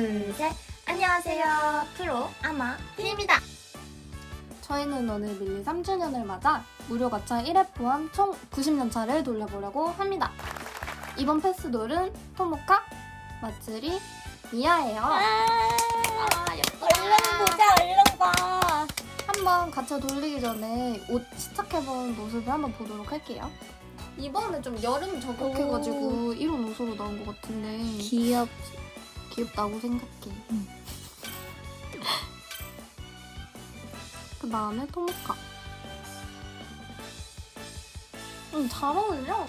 둘, 셋. 안녕하세요. 프로 아마 피입니다. 저희는 오늘 밀리 3주년을 맞아 무료 가차 1회 포함 총 90년차를 돌려보려고 합니다. 이번 패스돌은 토모카, 마츠리, 미아예요. 아, 예쁘다. 보자, 얼른 봐. 한번 가차 돌리기 전에 옷 시착해본 모습을 한번 보도록 할게요. 이번에 좀 여름 저격해가지고 이런 옷으로 나온 것 같은데 귀엽. 귀엽다고 생각해. 그 다음에 토모카. 음, 잘 어울려.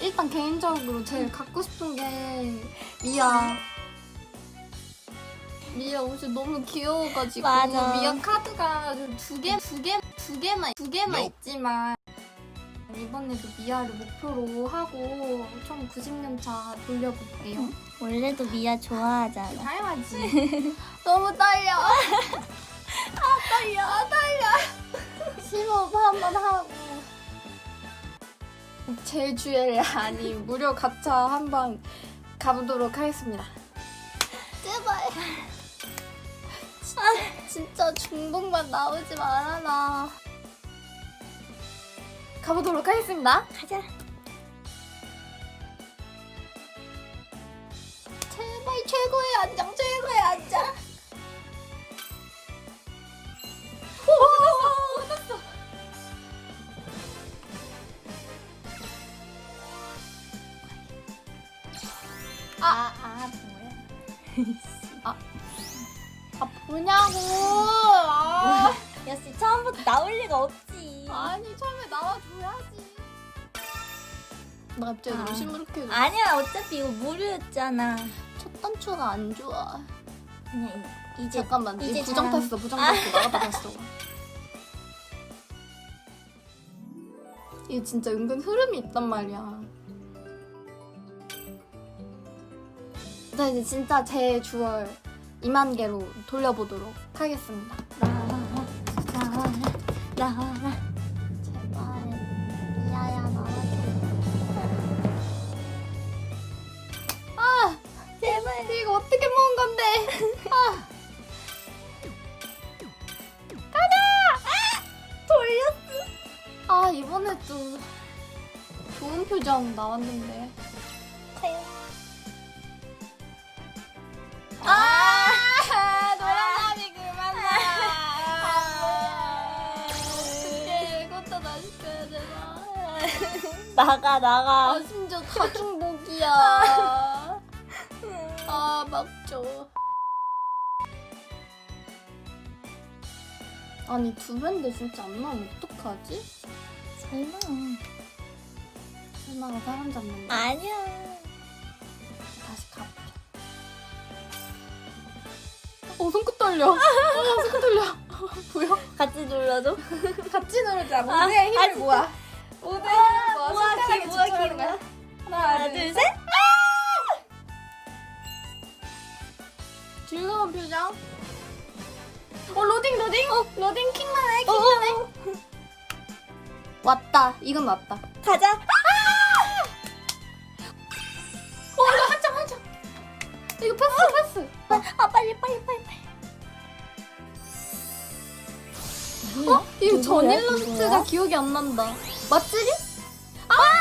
일단 개인적으로 제일 갖고 싶은 게 미아. 미아 옷이 너무 귀여워가지고 맞아. 미아 카드가 두 개, 두 개, 두 개만, 두 개만 있지만 이번에도 미아를 목표로 하고 총 90년 차 돌려볼게요. 원래도 미아 좋아하잖아. 당연하지. 너무 떨려. 아 떨려. 아 떨려. 심호흡 한번 하고. 제주엘 아니 무료 가차 한번 가보도록 하겠습니다. 제발. 진짜, 진짜 중복만 나오지 말아라. 가보도록 하겠습니다. 가자. 제발 최고의 안장, 최고의 안장. 오, 얻었어. 아, 아, 뭐야. 아 뭐냐고. 아, 역시 처음부터 나올 리가 없지. 아니 처음에 나와줘야지. 나 갑자기 아. 너무 시무룩해. 아니야, 어차피 이거 무료였잖아. 첫 단추가 안 좋아. 그냥 이- 이제 잠깐만, 이제 이제 부정 탔어, 부정 탔어, 나갔다 갔어. 이게 진짜 은근 흐름이 있단 말이야. 자 이제 진짜 제 주얼 2만 개로 돌려보도록 하겠습니다. 나와라, 나와라, 나와라. 표정 나왔는데 과연. 아 노란남이 그만 아. 어떡해 이것도 다 시켜야 되나 나가, 나가. 아 심지어 가중복이야 아 막 줘 아니 두 밴드 진짜 안 나오면 어떡하지? 설마. 설마가 사람 잡는 거 아니야. 다시 가보자. 어 손끝 떨려. 어 손끝 떨려. 뭐야? 같이 눌러줘. 같이 누르자. 아, 모두의 힘을 아, 모아. 모두의 아, 힘을 모아. 모아, 손가락에 기, 모아, 집중하는 기, 거야. 하나, 하나, 둘, 셋. 즐거운 표정. 어 로딩 로딩. 어 로딩 킹만 해. 어, 킹만 해. 어, 어. 왔다. 이건 왔다. 가자. 어 어? 이거 누구야? 전 일러스트가 누구야? 기억이 안 난다. 맞지리? 아!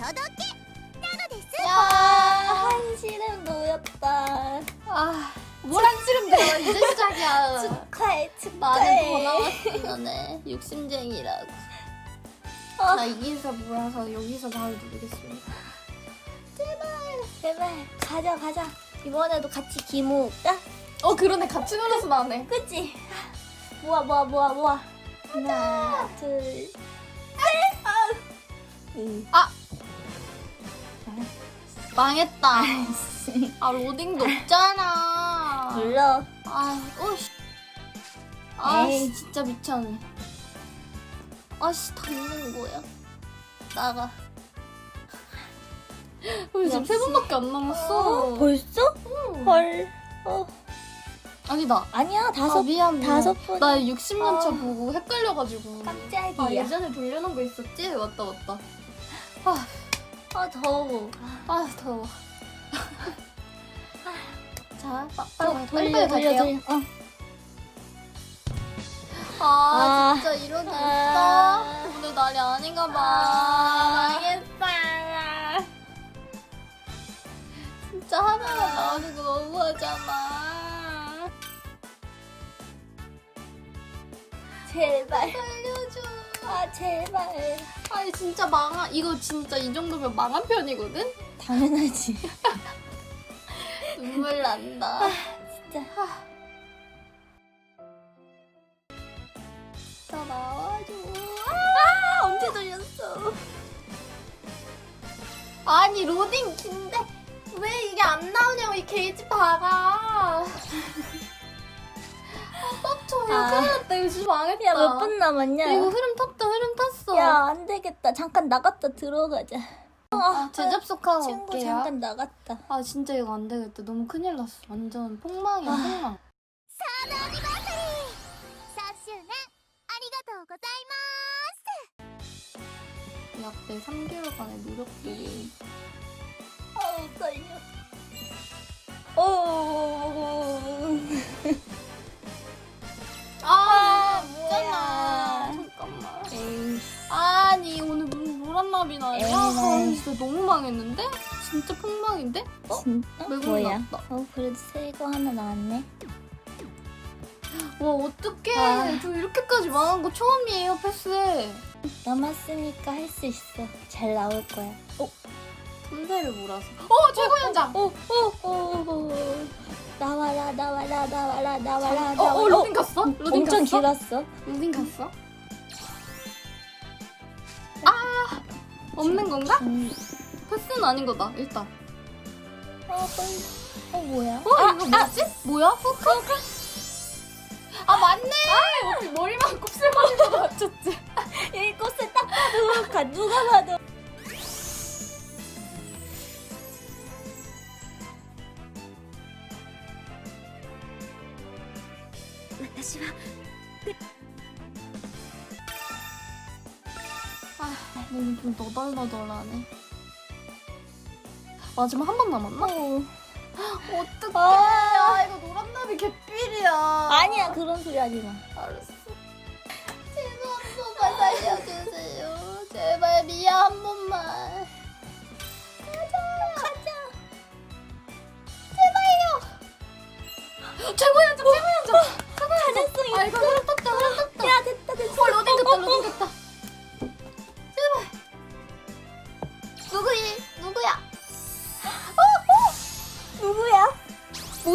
야, 내가 이제 시작이야. 축하해, 나는. 더 나왔으면 욕심쟁이라고. 어. 자, 이기서 모여서 여기서 잘 누르겠습니다. 제발, 가자, 가자. 이번에도 같이 기 모을까? 어, 그러네. 같이 눌러서 나네. 그치? 모아, 모아, 모아, 모아. 하나, 둘, 셋. 아. 응. 망했다. 아, 로딩도 없잖아. 눌러. 아, 오씨. 아, 에이. 진짜 미쳤네. 아씨, 다 있는 거야. 나가. 우리 지금 세 번밖에 안 남았어. 벌써? 헐. 어. 아니다. 아니야 다섯 아, 미안, 미안. 다섯 번. 나 60년 차 아. 보고 헷갈려가지고. 깜짝이야. 아, 예전에 돌려놓은 거 있었지? 맞다, 맞다. 아, 아 더워. 아 더워. 자, 빠- 어, 빨리, 돌려 빨리 돌려 갈게요. 돌려. 어. 아, 아. 진짜 이런 게 아. 있어? 오늘 날이 아닌가 봐. 망했어. 진짜 하나만 나오는 거 너무하잖아. 제발. 살려줘. 아 제발. 아니 진짜 망한 이거 진짜 이 정도면 망한 편이거든? 당연하지. 눈물 난다. 진짜. 진짜 나와줘. 아 언제 돌렸어? 아니 로딩 긴데 왜 이게 안 나오냐고 이 게이지 봐라. 아 빡쳐요. 아. 큰일 났다. 이거 진짜 망했다. 야 몇 분 남았냐? 이거 흐름 탔다. 흐름 탔어. 야 안 되겠다. 잠깐 나갔다 들어가자. 아, 재접속하고 친구 올게요. 잠깐 나갔다. 아 진짜 이거 안 되겠다. 너무 큰일 났어. 완전 폭망이야 아. 폭망. 3周年ありがとうございます。 이 앞에 3개월간의 노력들이 아우 떨려. 오. 무슨 노란 나비 나냐? 에이, 아, 나이. 진짜 너무 망했는데? 진짜 폭망인데? 어? 진짜? 뭐야? 나왔다. 어 그래도 새 거 하나 나왔네. 와 어떡해 아. 저 이렇게까지 망한 거 처음이에요 패스에 남았으니까 할 수 있어. 잘 나올 거야. 어, 틈새를 몰아서 어 최고 현장 오, 오, 오, 오. 나와라, 나와라, 나와라, 나와라, 어, 나와라. 어 로딩 갔어? 로딩 엄청 갔어? 길었어. 로딩 갔어? 없는 건가? 음. 패스는 아닌 거다 일단 어, 헐. 어 뭐야? 어 이거 뭐지? 뭐야? 후크? 아 맞네 어떻게 머리만 곱슬머리로 맞췄지 이 꽃을 딱 봐도 가 누가 봐도. 아 너무 좀 너덜너덜하네. 마지막 한 번 남았나? 어. 어떡해. 아. 야 이거 노란나비 개삘이야. 아니야 그런 소리 하지 마. 알았어. 제발 한 번만 살려주세요. 제발 미야 한 번만. 가자 가자. 제발요. 최고 연장 최고 연장. 찾았어. 아 이거 흐름 떴다 흐름 떴다. 야 됐다 됐어. 어 로딩 됐다 로딩 됐다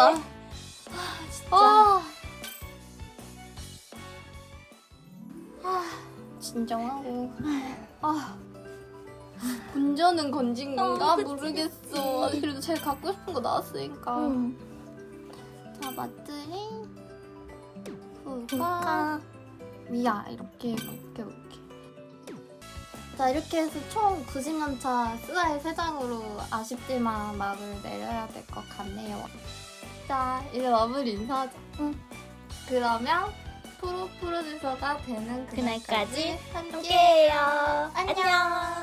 아찔했다 아, 아 진정하고. 아. 운전은 건진 건가? 어, 그치, 모르겠어. 그치. 그래도 제일 갖고 싶은 거 나왔으니까. 응. 자 후가 볼까? 미야 이렇게 이렇게 이렇게. 자 이렇게 해서 총 90년차 스와의 세 장으로 아쉽지만 막을 내려야 될 것 같네요 자 이제 마무리 인사하자 응. 그러면 프로 프로듀서가 되는 그날까지 그날까지 함께 함께해요. 안녕.